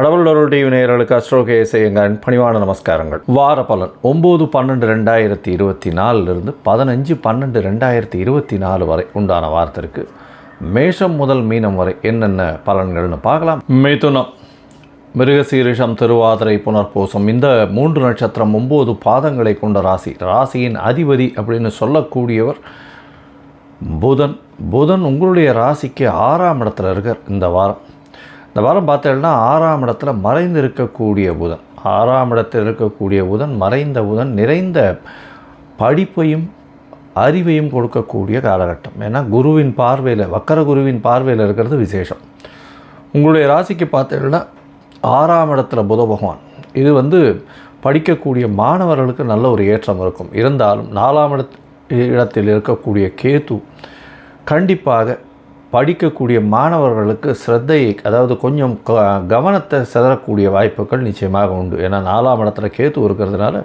கடவுளருடைய நேயர்களுக்கு அஸ்ட்ரோகேசை எங்கள் பணிவான நமஸ்காரங்கள். வார பலன் ஒம்பது பன்னெண்டு ரெண்டாயிரத்தி இருபத்தி நாலுலேருந்து பதினஞ்சு பன்னெண்டு ரெண்டாயிரத்தி இருபத்தி நாலு வரை உண்டான வாரத்திற்கு மேஷம் முதல் மீனம் வரை என்னென்ன பலன்கள்னு பார்க்கலாம். மிதுனம் மிருகசீரிஷம் திருவாதிரை புனர்பூசம் இந்த மூன்று நட்சத்திரம் ஒம்பது பாதங்களை கொண்ட ராசி. ராசியின் அதிபதி அப்படின்னு சொல்லக்கூடியவர் புதன். புதன் உங்களுடைய ராசிக்கு ஆறாம் இடத்துல இருக்கார் இந்த வாரம். இந்த வாரம் பார்த்தீங்கன்னா ஆறாம் இடத்துல மறைந்து இருக்கக்கூடிய புதன். ஆறாம் இடத்தில் இருக்கக்கூடிய புதன் மறைந்த புதன் நிறைந்த படிப்பையும் அறிவையும் கொடுக்கக்கூடிய காலகட்டம். ஏன்னா குருவின் பார்வையில் வக்கர குருவின் பார்வையில் இருக்கிறது விசேஷம். உங்களுடைய ராசிக்கு பார்த்தீங்கன்னா ஆறாம் இடத்துல புத பகவான். இது வந்து படிக்கக்கூடிய மாணவர்களுக்கு நல்ல ஒரு ஏற்றம் இருக்கும். இருந்தாலும் நாலாம் இடத் இடத்தில் இருக்கக்கூடிய கேத்து கண்டிப்பாக படிக்கக்கூடிய மாணவர்களுக்கு ஸ்ரத்தையை அதாவது கொஞ்சம் க- கவனத்தை சிதறக்கூடிய வாய்ப்புகள் நிச்சயமாக உண்டு. ஏன்னா நாலாம் இடத்துல கேத்து இருக்கிறதுனால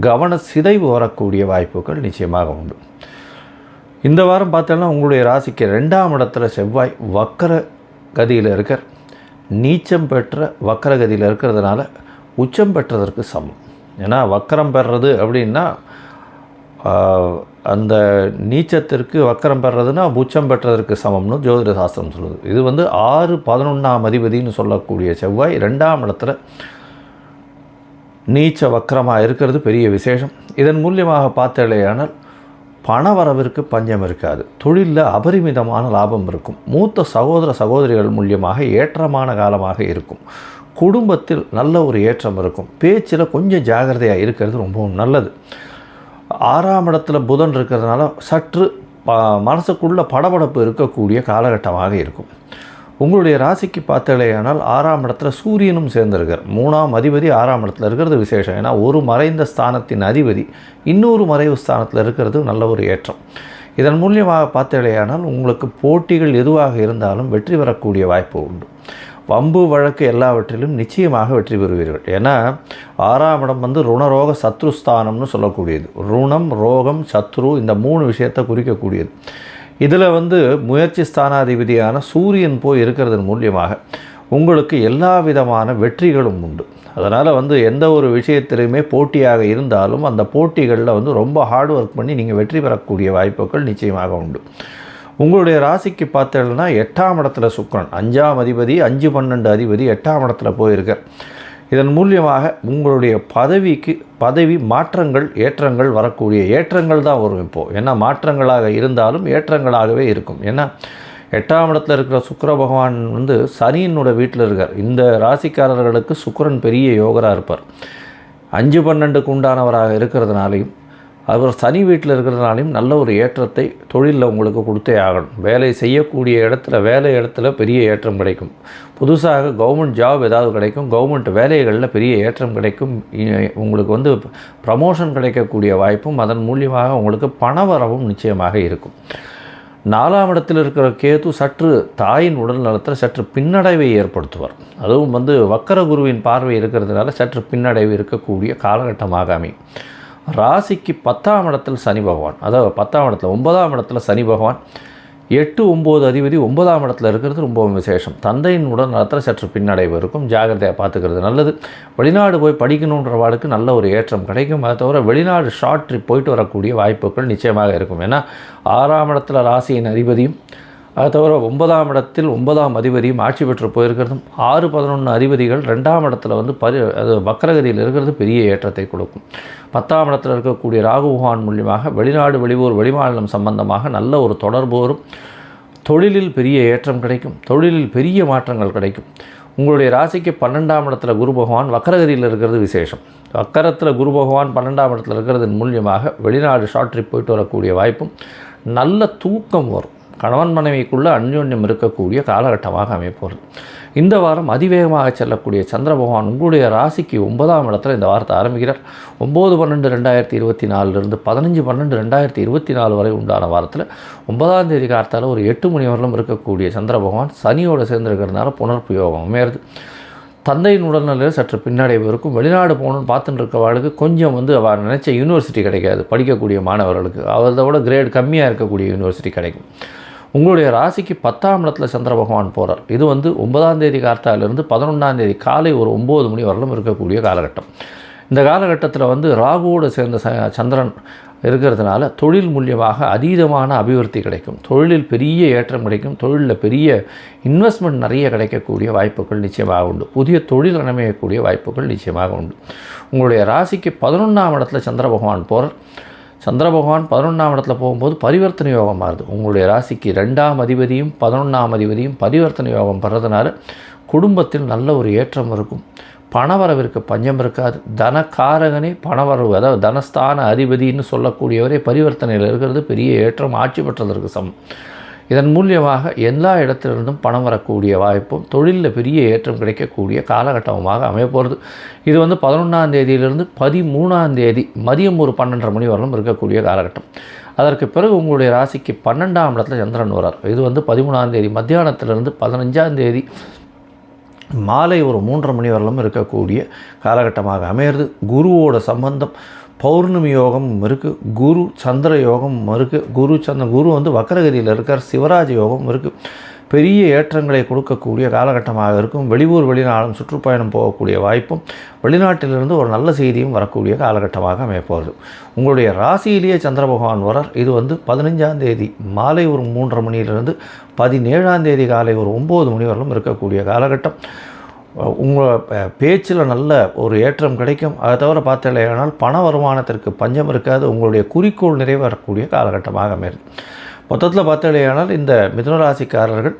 கவன சிதைவு வரக்கூடிய வாய்ப்புகள் நிச்சயமாக உண்டு. இந்த வாரம் பார்த்தோன்னா உங்களுடைய ராசிக்கு ரெண்டாம் இடத்துல செவ்வாய் வக்கர கதியில் இருக்கார். நீச்சம் பெற்ற வக்கர கதியில் இருக்கிறதுனால உச்சம் பெற்றதற்கு சமம். ஏன்னா வக்கரம் பெறுறது அப்படின்னா அந்த நீச்சத்திற்கு வக்கரம் பெறதுன்னா உச்சம் பெற்றதற்கு சமம்னு ஜோதிட சாஸ்திரம் சொல்லுது. இது வந்து ஆறு பதினொன்றாம் அதிபதினு சொல்லக்கூடிய செவ்வாய் ரெண்டாம் இடத்துல நீச்ச வக்கரமாக இருக்கிறது பெரிய விசேஷம். இதன் மூலியமாக பார்த்தேயானால் பணவரவிற்கு பஞ்சம் இருக்காது. தொழிலில் அபரிமிதமான லாபம் இருக்கும். மூத்த சகோதர சகோதரிகள் மூலியமாக ஏற்றமான காலமாக இருக்கும். குடும்பத்தில் நல்ல ஒரு ஏற்றம் இருக்கும். பேச்சில் கொஞ்சம் ஜாகிரதையாக இருக்கிறது ரொம்பவும் நல்லது. ஆறாம் இடத்துல புதன் இருக்கிறதுனால சற்று ப- மனசுக்குள்ள படபடப்பு இருக்கக்கூடிய காலகட்டமாக இருக்கும். உங்களுடைய ராசிக்கு பார்த்தலையானால் ஆறாம் இடத்துல சூரியனும் சேர்ந்திருக்கார். மூணாம் அதிபதி ஆறாம் இடத்துல இருக்கிறது விசேஷம். ஏன்னா ஒரு மறைந்த ஸ்தானத்தின் அதிபதி இன்னொரு மறைவு ஸ்தானத்தில் இருக்கிறது நல்ல ஒரு ஏற்றம். இதன் மூலியமாக பார்த்தலையானால் உங்களுக்கு போட்டிகள் எதுவாக இருந்தாலும் வெற்றி பெறக்கூடிய வாய்ப்பு உண்டு. வம்பு வழக்கு எல்லாவற்றிலும் நிச்சயமாக வெற்றி பெறுவீர்கள். ஏன்னா ஆறாம் இடம் வந்து ருணரோக சத்ருஸ்தானம்னு சொல்லக்கூடியது. ருணம் ரோகம் சத்ரு இந்த மூணு விஷயத்தை குறிக்கக்கூடியது. இதில் வந்து முயற்சி ஸ்தானாதிபதியான சூரியன் போய் இருக்கிறதன் மூலியமாக உங்களுக்கு எல்லா விதமான வெற்றிகளும் உண்டு. அதனால் வந்து எந்த ஒரு விஷயத்திலையுமே போட்டியாக இருந்தாலும் அந்த போட்டிகளில் வந்து ரொம்ப ஹார்ட் ஒர்க் பண்ணி நீங்கள் வெற்றி பெறக்கூடிய வாய்ப்புகள் நிச்சயமாக உண்டு. உங்களுடைய ராசிக்கு பார்த்தீங்கன்னா எட்டாம் இடத்துல சுக்கிரன் அஞ்சாம் அதிபதி அஞ்சு பன்னெண்டு அதிபதி எட்டாம் இடத்துல போயிருக்கார் இதன் மூலியமாக உங்களுடைய பதவிக்கு பதவி மாற்றங்கள் ஏற்றங்கள் வரக்கூடிய ஏற்றங்கள் தான் வரும் இப்போது ஏன்னா மாற்றங்களாக இருந்தாலும் ஏற்றங்களாகவே இருக்கும். ஏன்னா எட்டாம் இடத்துல இருக்கிற சுக்கர பகவான் வந்து சனியினோட வீட்டில் இருக்கார். இந்த ராசிக்காரர்களுக்கு சுக்கரன் பெரிய யோகராக இருப்பார். அஞ்சு பன்னெண்டுக்கு உண்டானவராக இருக்கிறதுனாலையும் அவர் சனி வீட்டில் இருக்கிறதுனாலையும் நல்ல ஒரு ஏற்றத்தை தொழிலில் உங்களுக்கு கொடுத்தே ஆகணும். வேலை செய்யக்கூடிய இடத்துல வேலை இடத்துல பெரிய ஏற்றம் கிடைக்கும். புதுசாக கவர்மெண்ட் ஜாப் ஏதாவது கிடைக்கும். கவர்மெண்ட் வேலைகளில் பெரிய ஏற்றம் கிடைக்கும். உங்களுக்கு வந்து ப்ரமோஷன் கிடைக்கக்கூடிய வாய்ப்பும் அதன் மூலியமாக உங்களுக்கு பணவரவும் நிச்சயமாக இருக்கும். நாலாம் இடத்தில் இருக்கிற கேது சற்று தாயின் உடல் நலத்தில் சற்று பின்னடைவை ஏற்படுத்துவார். அதுவும் வந்து வக்கர குருவின் பார்வை இருக்கிறதுனால சற்று பின்னடைவு இருக்கக்கூடிய காலகட்டமாக அமையும். ராசிக்கு பத்தாம் இடத்தில் சனி பகவான். அதாவது பத்தாம் இடத்துல ஒன்பதாம் இடத்துல சனி பகவான். எட்டு ஒம்பது அதிபதி ஒன்பதாம் இடத்துல இருக்கிறது ரொம்பவும் விசேஷம். தந்தையின் உடல் நலத்தில் சற்று பின்னடைவு இருக்கும். ஜாகிரதையாக பார்த்துக்கிறது நல்லது. வெளிநாடு போய் படிக்கணுன்றவாளுக்கு நல்ல ஒரு ஏற்றம் கிடைக்கும். அதை தவிர வெளிநாடு ஷார்ட் ட்ரிப் போயிட்டு வரக்கூடிய வாய்ப்புகள் நிச்சயமாக இருக்கும். ஏன்னா ஆறாம் இடத்துல ராசியின் அதிபதியும் அதை தவிர ஒன்பதாம் இடத்தில் ஒன்பதாம் அதிபதியும் ஆட்சி பெற்று போயிருக்கிறதும் ஆறு பதினொன்று அதிபதிகள் ரெண்டாம் இடத்துல வந்து பரி அது வக்கரகதியில் இருக்கிறது பெரிய ஏற்றத்தை கொடுக்கும். பத்தாம் இடத்தில் இருக்கக்கூடிய ராகுகான் மூலியமாக வெளிநாடு வெளியூர் வெளிமாநிலம் சம்பந்தமாக நல்ல ஒரு தொடர்பு வரும். தொழிலில் பெரிய ஏற்றம் கிடைக்கும். தொழிலில் பெரிய மாற்றங்கள் கிடைக்கும். உங்களுடைய ராசிக்கு பன்னெண்டாம் இடத்துல குரு பகவான் வக்கரகதியில் இருக்கிறது விசேஷம். வக்கரத்தில் குரு பகவான் பன்னெண்டாம் இடத்துல இருக்கிறதன் மூலியமாக வெளிநாடு ஷார்ட் ட்ரிப் போயிட்டு வரக்கூடிய வாய்ப்பும் நல்ல தூக்கம் வரும். கணவன் மனைவிக்குள்ளே அந்யோன்யம் இருக்கக்கூடிய காலகட்டமாக அமைப்போகிறது இந்த வாரம் அதிவேகமாக செல்லக்கூடிய சந்திர பகவான் உங்களுடைய ராசிக்கு ஒன்பதாம் இடத்துல இந்த வாரத்தை ஆரம்பிக்கிறார். ஒம்பது பன்னெண்டு ரெண்டாயிரத்தி இருபத்தி நாலுலேருந்து பதினஞ்சு பன்னெண்டு ரெண்டாயிரத்தி இருபத்தி நாலு வரை உண்டான வாரத்தில் ஒன்பதாம் தேதி காலத்தால் ஒரு எட்டு மணி வரலும் இருக்கக்கூடிய சந்திர பகவான் சனியோடு சேர்ந்துருக்கிறதுனால புனர்ப்பு யோகம் அமையிறது. தந்தையின் உடல்நிலையில் சற்று பின்னடைவு இருக்கும். வெளிநாடு போகணும்னு பார்த்துட்டு இருக்கவாளுக்கு கொஞ்சம் வந்து அவள் நினச்ச யூனிவர்சிட்டி கிடைக்காது. படிக்கக்கூடிய மாணவர்களுக்கு. அவரதோட கிரேட் கம்மியாக இருக்கக்கூடிய யூனிவர்சிட்டி கிடைக்கும். உங்களுடைய ராசிக்கு பத்தாம் இடத்துல சந்திர பகவான் போகிறார் இது வந்து ஒன்பதாம் தேதி கார்த்தாலிருந்து பதினொன்றாம் தேதி காலை ஒரு ஒம்பது மணி வரலும் இருக்கக்கூடிய காலகட்டம். இந்த காலகட்டத்தில் வந்து ராகுவோடு சேர்ந்த ச சந்திரன் இருக்கிறதுனால தொழில் மூலியமாக அதீதமான அபிவிருத்தி கிடைக்கும். தொழிலில் பெரிய ஏற்றம் கிடைக்கும். தொழிலில் பெரிய இன்வெஸ்ட்மெண்ட் நிறைய கிடைக்கக்கூடிய வாய்ப்புகள் நிச்சயமாக உண்டு. புதிய தொழில் அமையக்கூடிய வாய்ப்புகள் நிச்சயமாக உண்டு. உங்களுடைய ராசிக்கு பதினொன்றாம் இடத்துல சந்திர பகவான் போகிறார் சந்திர பகவான் பதினொன்றாம் இடத்துல போகும்போது பரிவர்த்தனை யோகம் மாறுது. உங்களுடைய ராசிக்கு ரெண்டாம் அதிபதியும் பதினொன்றாம் அதிபதியும் பரிவர்த்தனை யோகம் பெறதுனால குடும்பத்தில் நல்ல ஒரு ஏற்றம் இருக்கும். பணவரவிற்கு பஞ்சம் இருக்காது. தனக்காரகனே பணவரவு அதாவது தனஸ்தான அதிபதின்னு சொல்லக்கூடியவரே பரிவர்த்தனையில் இருக்கிறது. பெரிய ஏற்றம் ஆட்சி பெற்றதற்கு சமம் இதன் மூலியமாக எல்லா இடத்திலிருந்தும் பணம் வரக்கூடிய வாய்ப்பும் தொழிலில் பெரிய ஏற்றம் கிடைக்கக்கூடிய காலகட்டமாக அமையப்போகிறது. இது வந்து பதினொன்றாம் தேதியிலிருந்து பதிமூணாம் தேதி மதியம் ஒரு பன்னெண்டரை மணி வரலும் இருக்கக்கூடிய காலகட்டம். அதற்கு பிறகு உங்களுடைய ராசிக்கு பன்னெண்டாம் இடத்துல சந்திரன் வரார். இது வந்து பதிமூணாம் தேதி மத்தியானத்திலிருந்து பதினஞ்சாம் தேதி மாலை ஒரு மூன்றரை மணி வரலும் இருக்கக்கூடிய காலகட்டமாக அமையிறது குருவோட சம்பந்தம் பௌர்ணமி யோகம் இருக்குது குரு சந்திர யோகம் இருக்குது குரு சந்திர குரு வந்து வக்கரகிரியில் இருக்கார் சிவராஜ யோகம் இருக்குது பெரிய ஏற்றங்களை கொடுக்கக்கூடிய காலகட்டமாக இருக்கும். வெளியூர் வெளிநாடும் சுற்றுப்பயணம் போகக்கூடிய வாய்ப்பும் வெளிநாட்டிலிருந்து ஒரு நல்ல செய்தியும் வரக்கூடிய காலகட்டமாக அமையப்போகுது. உங்களுடைய ராசியிலேயே சந்திர பகவான் வரார் இது வந்து பதினஞ்சாம் தேதி மாலை ஒரு மூன்றரை மணியிலிருந்து பதினேழாம் தேதி காலை ஒரு ஒம்பது மணி வரலும் இருக்கக்கூடிய காலகட்டம். உங்கள் பேச்சில் நல்ல ஒரு ஏற்றம் கிடைக்கும். அதை தவிர பார்த்தலையானால் பண வருமானத்திற்கு பஞ்சம் இருக்காது. உங்களுடைய குறிக்கோள் நிறைவேறக்கூடிய காலகட்டமாக அமையுது மொத்தத்தில் பார்த்தலையானால் இந்த மிதுனராசிக்காரர்கள்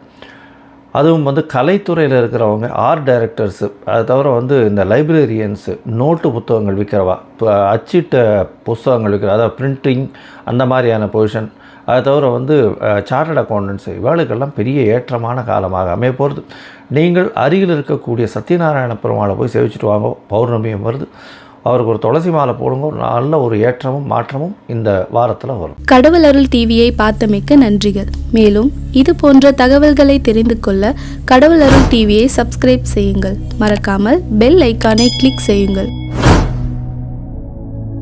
அதுவும் வந்து கலைத்துறையில் இருக்கிறவங்க ஆர்ட் டைரக்டர்ஸு அது தவிர வந்து இந்த லைப்ரரியன்ஸு நோட்டு புத்தகங்கள் விற்கிறவா இப்போ அச்சிட்ட புத்தகங்கள் விற்கிற அதாவது பிரிண்டிங் அந்த மாதிரியான பொசிஷன் அதை தவிர வந்து சார்ட்டட் அக்கௌண்டன்ஸு இவாளுக்கெல்லாம் பெரிய ஏற்றமான காலமாக அமைய போகிறது நீங்கள் அருகில் இருக்கக்கூடிய சத்யநாராயண பெருமாளை போய் சேவிச்சுட்டு வாங்க பௌர்ணமியும் வருது. அவருக்கு ஒரு துளசி மாலை போடுங்க. நல்ல ஒரு ஏற்றமும் மாற்றமும் இந்த வாரத்தில் வரும். கடவுள் அருள் டிவியை பார்த்தமைக்க நன்றிகள். மேலும் இது போன்ற தகவல்களை தெரிந்து கொள்ள கடவுள் அருள் டிவியை சப்ஸ்கிரைப் செய்யுங்கள். மறக்காமல் பெல் ஐக்கானை கிளிக் செய்யுங்கள்.